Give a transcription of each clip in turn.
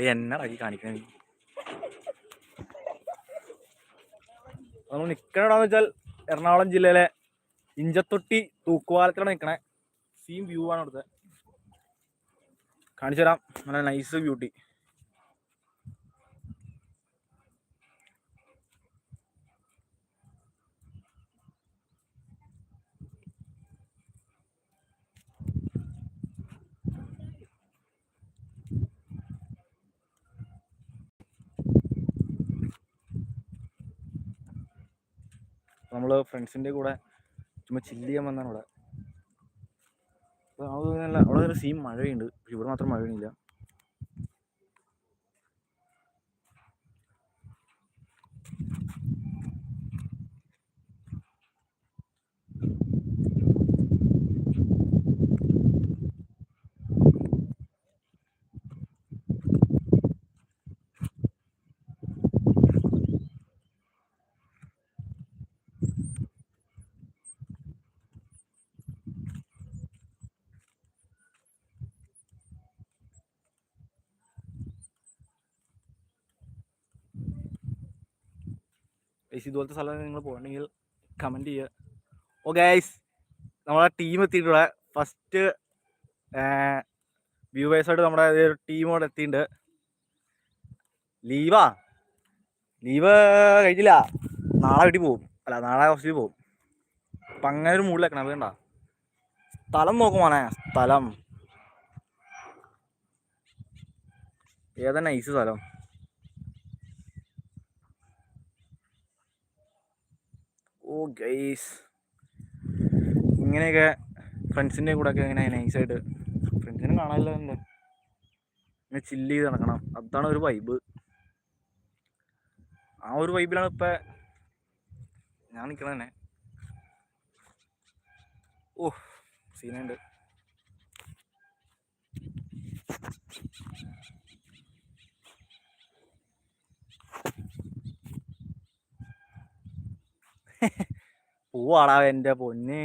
എടി എന്നടാക്കി കാണിക്കണേ. നീ? നമ്മൾ നിൽക്കണടാന്ന് വെച്ചാൽ എറണാകുളം ജില്ലയിലെ ഇഞ്ചത്തൊട്ടി തൂക്കുവാലത്തിലാണ് നിൽക്കണേ സീം വ്യൂ ആണ് അവിടുത്തെ. കാണിച്ചു തരാം നല്ല നൈസ് ബ്യൂട്ടി നമ്മൾ ഫ്രണ്ട്സിന്റെ കൂടെ ചുമ്മാ ചില്ല് ചെയ്യാൻ വന്നാണ് ഇവിടെ. അപ്പോൾ നമുക്ക് നല്ല അവിടെ നല്ല സീൻ മഴയുണ്ട്. പക്ഷെ ഇവിടെ മാത്രം മഴയില്ല ഗൈസ് ഇതുപോലത്തെ സ്ഥലം നിങ്ങൾ പോകണമെങ്കിൽ കമന്റ് ചെയ്യുക. ഓ ഗൈസ് നമ്മളെ ടീം എത്തിയിട്ടുള്ള ഫസ്റ്റ് വ്യൂവേഴ്സായിട്ട് നമ്മുടെ ഒരു ടീം ഇവിടെ എത്തിയിട്ടുണ്ട്. ലീവാ? ലീവ് കഴിഞ്ഞില്ല. നാളെ വീട്ടിൽ പോകും. അല്ല നാളെ ഹോസ്റ്റലിൽ പോകും. അപ്പം അങ്ങനെ ഒരു മൂഡിലേക്കണം കണ്ട. സ്ഥലം നോക്കുവാണേ സ്ഥലം. ഏതാ നൈസ് സ്ഥലം ഓ ഗൈസ് ഇങ്ങനെയൊക്കെ ഫ്രണ്ട്സിന്റെ കൂടെ ഒക്കെ ഇങ്ങനെ നൈസായിട്ട് ഫ്രണ്ട്സിനെ കാണാമല്ലോ എന്താ ഇങ്ങനെ ചില്ല് ചെയ്ത് നടക്കണം. അതാണ് ഒരു വൈബ് ആ ഒരു വൈബിലാണ് ഇപ്പം ഞാൻ നിൽക്കണത് തന്നെ. ഓ സീനുണ്ട് പോവാടാ എന്റെ പൊന്നെ.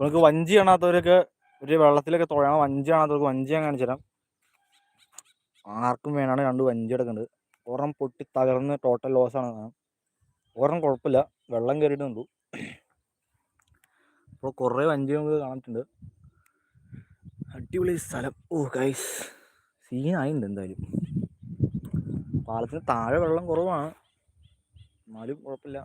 നമുക്ക് വഞ്ചി കാണാത്തവരൊക്കെ ഒരു വെള്ളത്തിലൊക്കെ തുഴയണം. വഞ്ചി കാണാത്തവർക്ക് വഞ്ചി ഞാൻ കാണിച്ചു തരാം ആർക്കും വേണമെങ്കിൽ രണ്ട് വഞ്ചി എടുക്കുന്നത് ഒരെണ്ണം പൊട്ടി തകർന്ന് ടോട്ടൽ ലോസ് ആണ് ഒരെണ്ണം കുഴപ്പമില്ല. വെള്ളം കയറിയിട്ടുണ്ടു അപ്പോൾ കുറേ വഞ്ചി നമുക്ക് കാണാനുണ്ട് അടിപൊളി സ്ഥലം. ഓ ഗൈസ് സീനായിട്ടുണ്ട് എന്തായാലും. പാലത്തിന് താഴെ വെള്ളം കുറവാണ്. എന്നാലും കുഴപ്പമില്ല.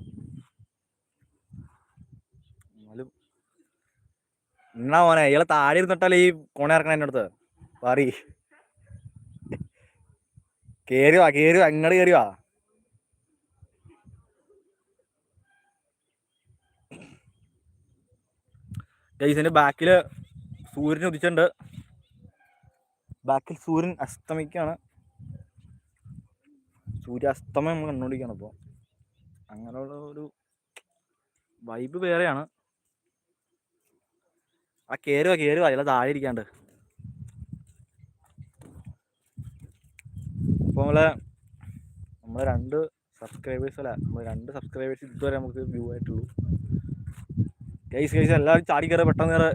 എന്നാ മോനെ ഇയാളെ താഴെ ഇരുന്നിട്ടല്ലേ ഈ കോണ ഇറക്കണ എന്റെ അടുത്ത്. പറ കേറിവാ വാ കേറി വാ ഇങ്ങോട്ട് കേറിവാ ഗൈസിന്റെ ബാക്കിൽ സൂര്യൻ ഉദിച്ചിട്ടുണ്ട്. ബാക്കിൽ സൂര്യൻ അസ്തമിക്കാണ്. സൂര്യാസ്തമയം നമ്മൾ കണ്ടുകൊണ്ടിരിക്കുകയാണ് ഇപ്പോൾ അങ്ങനെയുള്ള ഒരു വൈബ് വേറെയാണ്. ആ കയറുക കയറുക അതിലെ താഴെ ഇരിക്കാണ്ട് അപ്പൊ നമ്മളെ നമ്മളെ രണ്ട് സബ്സ്ക്രൈബേഴ്സ് അല്ല നമ്മൾ രണ്ട് സബ്സ്ക്രൈബേഴ്സ് ഇതുവരെ നമുക്ക് വ്യൂ ആയിട്ടുള്ളൂ. ഗൈസ് ഗൈസ് എല്ലാവരും ചാടി കയറി പെട്ടെന്ന് കയറി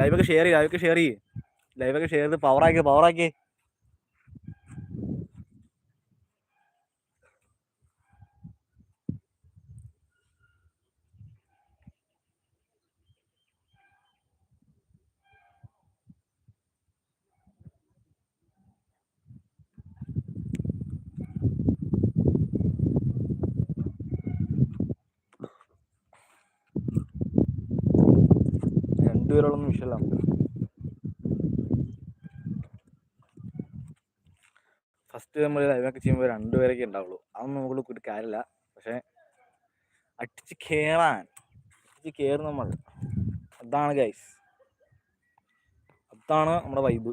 ലൈവൊക്കെ ഷെയർ ചെയ്യുക ലൈവൊക്കെ ഷെയർ ചെയ്യും. ലൈവൊക്കെ ഷെയർ ചെയ്ത് പവറാക്കി പവറാക്കി രണ്ടുപേരോളൊന്നും വിഷയമില്ല. ഫസ്റ്റ് നമ്മൾ ലൈവൊക്കെ ചെയ്യുമ്പോൾ രണ്ടുപേരൊക്കെ ഉണ്ടാവുള്ളൂ. അതൊന്നും നമുക്ക് കൂടി കാര്യമില്ല. പക്ഷേ അടിച്ച് കയറാൻ അടിച്ച് കയറും നമ്മൾ അതാണ് ഗൈസ് അതാണ് നമ്മുടെ വൈബ്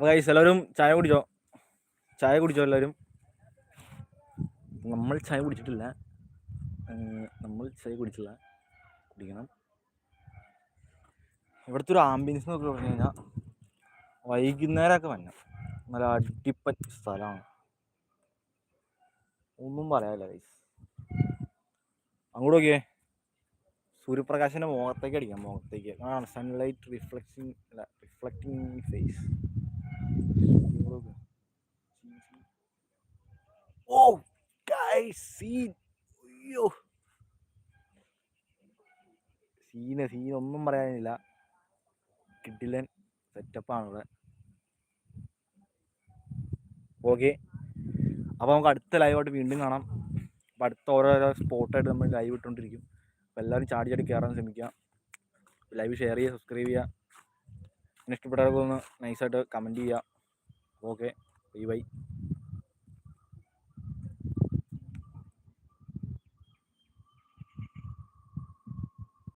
അപ്പോൾ ഗൈസ് എല്ലാവരും ചായ കുടിച്ചോ? ചായ കുടിച്ചോ എല്ലാവരും? നമ്മൾ ചായ കുടിച്ചിട്ടില്ല. നമ്മൾ ചായ കുടിച്ചില്ല. കുടിക്കണം. ഇവിടുത്തെ ഒരു ആംബിയൻസ് എന്നൊക്കെ പറഞ്ഞു കഴിഞ്ഞാൽ വൈകുന്നേരമൊക്കെ വന്ന. നല്ല അടിപ്പറ്റ സ്ഥലമാണ്. ഒന്നും പറയാനില്ല ഗൈസ് അങ്ങോട്ട് നോക്കിയേ. സൂര്യപ്രകാശന്റെ മുഖത്തേക്ക് അടിക്കാം മുഖത്തേക്ക്. ആ സൺലൈറ്റ് റിഫ്ലക്സിങ് അല്ല reflecting face oh guys, scene അയ്യോ സീന് സീൻ ഒന്നും പറയാനില്ല. കിട്ടില്ലൻ സെറ്റപ്പാണ് ഇവിടെ. ഓക്കെ അപ്പോൾ നമുക്ക് അടുത്ത ലൈവായിട്ട് വീണ്ടും കാണാം. അപ്പോൾ അടുത്ത ഓരോരോ സ്പോട്ടായിട്ട് നമ്മൾ ലൈവ് ഇട്ടുകൊണ്ടിരിക്കും. അപ്പോൾ എല്ലാവരും ചാടി ചാടി കയറാൻ ശ്രമിക്കുക. ലൈവ് ഷെയർ ചെയ്യുക സബ്സ്ക്രൈബ് ചെയ്യുക. പിന്നെ ഇഷ്ടപ്പെട്ടവർക്ക് ഒന്ന് നൈസായിട്ട് കമന്റ് ചെയ്യുക. Okay by by